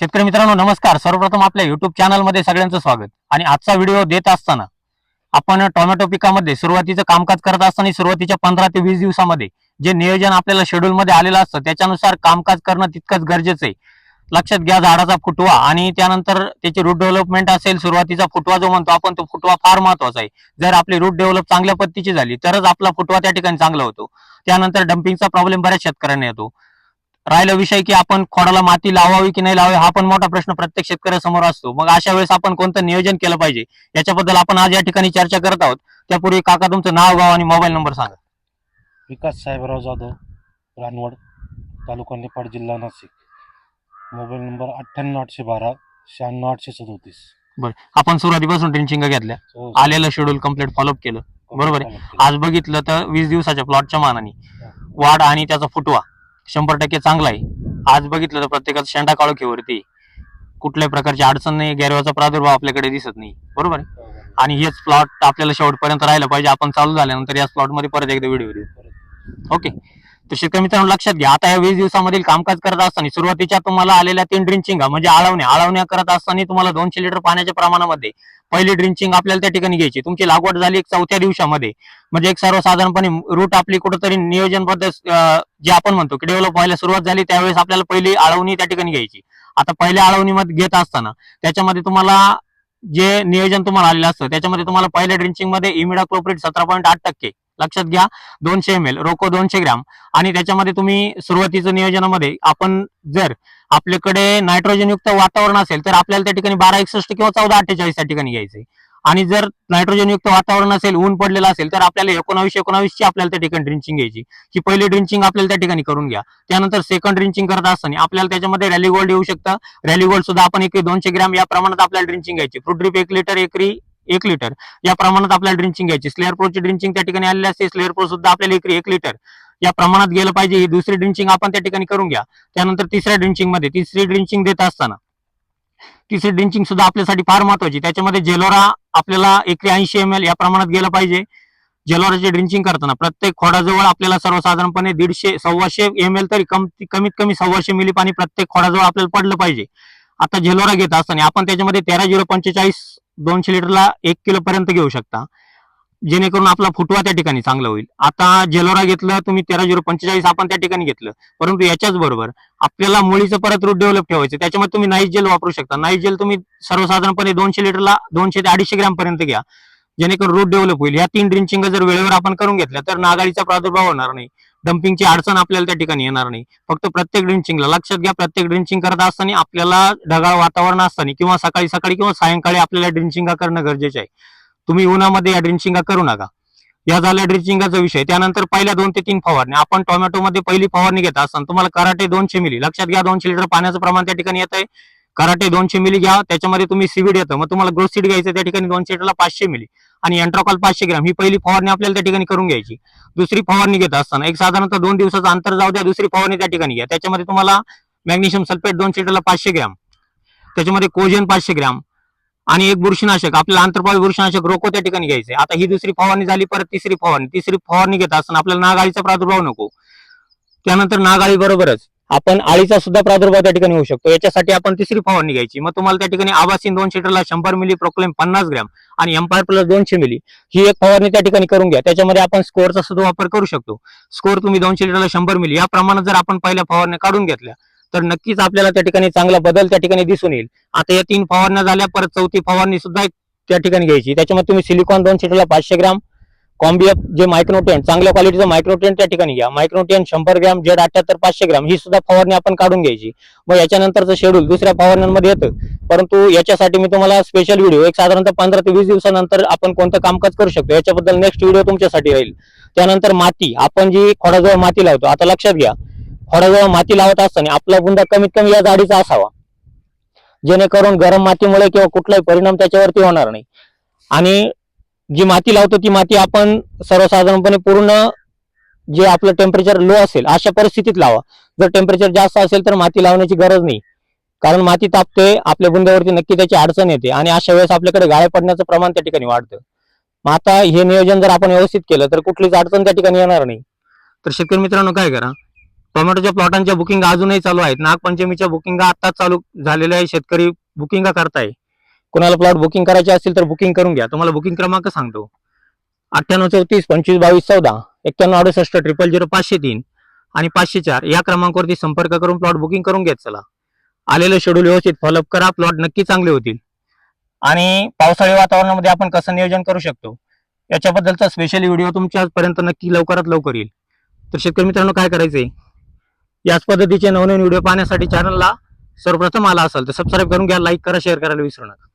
शेतकरी मित्रांनो नमस्कार. सर्वप्रथम आपल्या युट्यूब चॅनलमध्ये सगळ्यांचं स्वागत. आणि आजचा व्हिडिओ देत असताना आपण टोमॅटो पिकामध्ये सुरुवातीचं कामकाज करत असताना सुरुवातीच्या पंधरा ते वीस दिवसामध्ये जे नियोजन आपल्याला शेड्यूल मध्ये आलेलं असतं त्याच्यानुसार कामकाज करणं तितकंच गरजेचं आहे. लक्षात घ्या झाडाचा फुटवा आणि त्यानंतर त्याची रूट डेव्हलपमेंट असेल सुरुवातीचा फुटवा जो म्हणतो आपण तो फुटवा फार महत्त्वाचा आहे. जर आपली रूट डेव्हलप चांगल्या पद्धतीची झाली तरच आपला फुटवा त्या ठिकाणी चांगला होतो. त्यानंतर डम्पिंगचा प्रॉब्लेम बऱ्याच शेतकऱ्यांना येतो. राहिला विषय की आपण खोडाला माती लावावी की नाही लावावी हा पण मोठा प्रश्न प्रत्येक शेतकऱ्यासमोर असतो. मग अशा वेळेस आपण कोणतं नियोजन केलं पाहिजे? याच्याबद्दल आपण आज या ठिकाणी चर्चा करत आहोत. त्यापूर्वी काका तुमचं नाव गाव आणि मोबाईल नंबर सांगा. विकास साहेबराव जाधव रानवड तालुका निफाड जिल्हा नाशिक. मोबाईल नंबर अठ्ठ्याण्णव आठशे बारा शहाण्णव आठशे सदोतीस. आपण सुरुवातीपासून ड्रिंचिंग घेतल्या. हो, आलेलं शेड्यूल कंप्लीट फॉलोअप केलं. बरोबर आज बघितलं तर वीस दिवसाच्या प्लॉटच्या मानाने. वाढ आणि त्याचा फुटवा. शंभर टक्के चांगला आहे. आज बघितलं तर प्रत्येकाचं शेंडा काळोखीवरती कुठल्याही प्रकारची अडचण नाही गॅरवाचा प्रादुर्भाव आपल्याकडे दिसत नाही. बरोबर आहे? आणि हेच प्लॉट आपल्याला शेवटपर्यंत राहिलं पाहिजे. आपण चालू झाल्यानंतर याच प्लॉटमध्ये परत एकदा व्हिडिओ देऊ ओके तर शेतकरी मित्रांनो लक्षात घ्या. आता या वीस दिवसामधील कामकाज करत असताना सुरुवातीच्या तुम्हाला आलेल्या तीन ड्रिंचिंग म्हणजे आळवण्या आळवण्या करत असताना तुम्हाला दोनशे लिटर पाण्याच्या प्रमाणामध्ये पहिली ड्रिंचिंग आपल्याला त्या ठिकाणी घ्यायची. तुमची लागवड झाली एक चौथ्या दिवसामध्ये. म्हणजे एक सर्वसाधारणपणे रूट आपली कुठंतरी नियोजनबद्ध जे आपण म्हणतो की डेव्हलप व्हायला सुरुवात झाली त्यावेळेस आपल्याला पहिली आळवणी त्या ठिकाणी घ्यायची. आता पहिल्या आळवणीमध्ये घेत असताना त्याच्यामध्ये तुम्हाला जे नियोजन तुम्हाला आलेलं असतं त्याच्यामध्ये तुम्हाला पहिल्या ड्रिंचिंगमध्ये इमिडा क्लोप्रिट सतरा पॉईंट आठ टक्के. लक्षात घ्या दोनशे एम एल रोको दोनशे ग्रॅम. आणि त्याच्यामध्ये तुम्ही सुरुवातीचं नियोजनामध्ये आपण जर आपल्याकडे नायट्रोजन युक्त वातावरण असेल तर आपल्याला त्या ठिकाणी बारा एकसष्ट किंवा चौदा अठ्ठेचाळीस त्या ठिकाणी घ्यायचंय. आणि जर नायट्रोजन युक्त वातावरण असेल ऊन पडलेलं असेल तर आपल्याला एकोणावीस एकोणावीसची आपल्याला त्या ठिकाणी ड्रिंचिंग घ्यायची. ही पहिली ड्रिंचिंग आपल्याला त्या ठिकाणी करून घ्या. त्यानंतर सेकंड ड्रिंचिंग करत असताना आपल्याला त्याच्यामध्ये रॅली गोल्ड येऊ शकतं. रॅली गोल्ड सुद्धा आपण एक दोनशे ग्रॅम या प्रमाणात आपल्याला ड्रिंचिंग घ्यायची. फ्रूट ड्रिप एक लिटर एकरी एक लिटर या प्रमाणात आपल्याला ड्रिंचिंग घ्यायची. स्लेअर प्रोची ड्रिंचिंग त्या ठिकाणी आलेली असते. स्लेअर प्रो सुद्धा आपल्याला एकरी एक लिटर या प्रमाणात गेलं पाहिजे. ही दुसरी ड्रिंचिंग आपण त्या ठिकाणी करून घ्या. त्यानंतर तिसऱ्या ड्रिंचिंगमध्ये तिसरी ड्रिंचिंग देत असताना तिसरी ड्रिंचिंग सुद्धा आपल्यासाठी फार महत्वाची. त्याच्यामध्ये जेलोरा आपल्याला एकरी ऐंशी एम एल या प्रमाणात गेलं पाहिजे. जेलोराची ड्रिंचिंग करताना प्रत्येक खोडाजवळ आपल्याला सर्वसाधारणपणे दीडशे सव्वाशे एम एल तरी कम कमीत कमी सव्वाशे मिली पाणी प्रत्येक खोडाजवळ आपल्याला पडलं पाहिजे. आता जेलोरा घेत असताना आपण त्याच्यामध्ये तेरा झिरो पंचेचाळीस दोनशे लिटरला एक किलो पर्यंत घेऊ शकता. जेणेकरून आपला फुटवा त्या ठिकाणी चांगला होईल. आता जेलोरा घेतलं तुम्ही तेरा झिरो पंचेचाळीस आपण त्या ठिकाणी घेतलं. परंतु याच्याच बरोबर आपल्याला मुळीचं परत रूट डेव्हलप ठेवायचं त्याच्यामध्ये तुम्ही नाईस जेल वापरू शकता. नाईस जेल तुम्ही सर्वसाधारणपणे दोनशे लिटरला दोनशे ते अडीचशे ग्रॅम पर्यंत घ्या. जेणेकरून रूट डेव्हलप होईल. या तीन ड्रिंचिंग जर वेळेवर आपण करून घेतल्या तर नागाळीचा प्रादुर्भाव होणार नाही. डम्पिंगची अडचण आपल्याला त्या ठिकाणी येणार नाही. फक्त प्रत्येक ड्रिंचिंगला लक्षात घ्या प्रत्येक ड्रिंचिंग करत असताना आपल्याला ढगाळ वातावरण असताना किंवा सकाळी सकाळी किंवा सायंकाळी आपल्याला ड्रिंचिंग करणं गरजेचं आहे. तुम्ही उन्हामध्ये या ड्रिंचिंगा करू नका. या झाल्या ड्रिंचिंगाचा विषय. त्यानंतर पहिल्या दोन ते तीन फवारणी आपण टोमॅटोमध्ये पहिली फवारणी घेत असताना तुम्हाला कराटे दोनशे मिली. लक्षात घ्या दोनशे लिटर पाण्याचं प्रमाण त्या ठिकाणी येत आहे कराटे दोनशे मिली घ्या. त्याच्यामध्ये तुम्ही सीवीड येतं. मग तुम्हाला ग्रोसीड घ्यायचं त्या ठिकाणी दोनशे लिटरला पाचशे मिली. आणि एंट्रोकॉल पाचशे ग्रॅम. ही पहिली फवारणी आपल्याला त्या ठिकाणी करून घ्यायची. दुसरी फवारणी घेत असताना एक साधारणतः दोन दिवसाचं अंतर जाऊ द्या. दुसरी फवारणी त्या ठिकाणी घ्या. त्याच्यामध्ये तुम्हाला मॅग्नेशियम सल्फेट दोनशे लिटरला पाचशे ग्रॅम. त्याच्यामध्ये कोजन पाचशे ग्रॅम. आणि एक बुरशीनाशक आपल्याला आंतरपाळी बुरशीनाशक रोको त्या ठिकाणी घ्यायचे? आता ही दुसरी फवारणी झाली परत तिसरी फवारणी. तिसरी फवारणी घेत असताना आपल्याला नागाळीचा प्रादुर्भाव नको. त्यानंतर नागाळी बरोबरच. आपण आळीचा सुद्धा प्रादुर्भाव त्या ठिकाणी होऊ शकतो. याच्यासाठी आपण तिसरी फवारणी घ्यायची. मग तुम्हाला त्या ठिकाणी आवासीन दोनशे लिटरला शंभर मिली प्रोक्लेम पन्नास ग्रॅम आणि एम्पायर प्लस दोनशे मिली. ही एक फवारणी त्या ठिकाणी करून घ्या. त्याच्यामध्ये आपण स्कोअरचा सुद्धा वापर करू शकतो. स्कोअर तुम्ही दोनशे लिटरला शंभर मिली. या प्रमाणात जर आपण पहिल्या फवारण्या काढून घेतल्या तर नक्कीच आपल्याला त्या ठिकाणी चांगला बदल त्या ठिकाणी दिसून येईल. आता या तीन फवारण्या झाल्या परत चौथी फवारणी सुद्धा त्या ठिकाणी घ्यायची. त्याच्यामध्ये तुम्ही सिलिकॉन दोन सिटीला पाचशे ग्रॅम कॉम्बियप जे मायक्रोटेन चांगल्या क्वालिटीचं मायक्रोटेन त्या ठिकाणी घ्या. मायक्रोटेन शंभर ग्राम जेड अठ्याहत्तर पाचशे ग्राम ही सुद्धा फवारणी आपण काढून घ्यायची. मग याच्यानंतरचं शेड्यूल दुसऱ्या फवारण्यांमध्ये येतं. परंतु याच्यासाठी मी तुम्हाला स्पेशल व्हिडिओ एक साधारणतः पंधरा ते वीस दिवसानंतर आपण कोणतं कामकाज करू शकतो याच्याबद्दल नेक्स्ट व्हिडिओ तुमच्यासाठी राहील. त्यानंतर माती आपण जी खोडाजवळ माती लावतो आता लक्षात घ्या. फळाजवळ माती लावत असताना आपला बुंदा कमीत कमी या जाडीचा असावा. जेणेकरून गरम मातीमुळे किंवा कुठलाही परिणाम त्याच्यावरती होणार नाही. आणि जी माती लावतो ती माती आपण सर्वसाधारणपणे पूर्ण जे आपलं टेम्परेचर लो असेल अशा परिस्थितीत लावा. जर टेम्परेचर जास्त असेल तर माती लावण्याची गरज नाही. कारण माती तापते आपल्या बुंद्यावरती नक्की त्याची अडचण येते आणि अशा वेळेस आपल्याकडे गाळ्या पडण्याचं प्रमाण त्या ठिकाणी वाढतं. मग आता हे नियोजन जर आपण व्यवस्थित केलं तर कुठलीच अडचण त्या ठिकाणी येणार नाही. तर शेतकरी मित्रांनो काय करा? टोमॅटोच्या प्लॉटांच्या बुकिंग अजूनही चालू आहेत. नागपंचमीच्या बुकिंग आताच चालू झालेल्या आहे शेतकरी बुकिंग करताय. कुणाला प्लॉट बुकिंग करायचे असतील तर बुकिंग करून घ्या. तुम्हाला बुकिंग क्रमांक सांगतो. अठ्ठ्याण्णव चौतीस पंचवीस बावीस चौदा एक्क्याण्णव अडुसष्ट ट्रिपल झिरो पाचशे तीन आणि पाचशे चार या क्रमांकावरती संपर्क करून प्लॉट बुकिंग करून घेत चला. आलेलं शेड्यूल व्यवस्थित फॉलोअप करा. प्लॉट नक्की चांगले होतील. आणि पावसाळी वातावरणामध्ये आपण कसं नियोजन करू शकतो? याच्याबद्दलचा स्पेशल व्हिडिओ तुमच्यापर्यंत नक्की लवकरात लवकर येईल. तर शेतकरी मित्रांनो काय करायचंय? याच पद्धतीचे नवनवीन व्हिडिओ पाहण्यासाठी चॅनलला सर्वप्रथम आला असेल तर सबस्क्राईब करून घ्या लाईक करा शेअर करायला विसरू नका.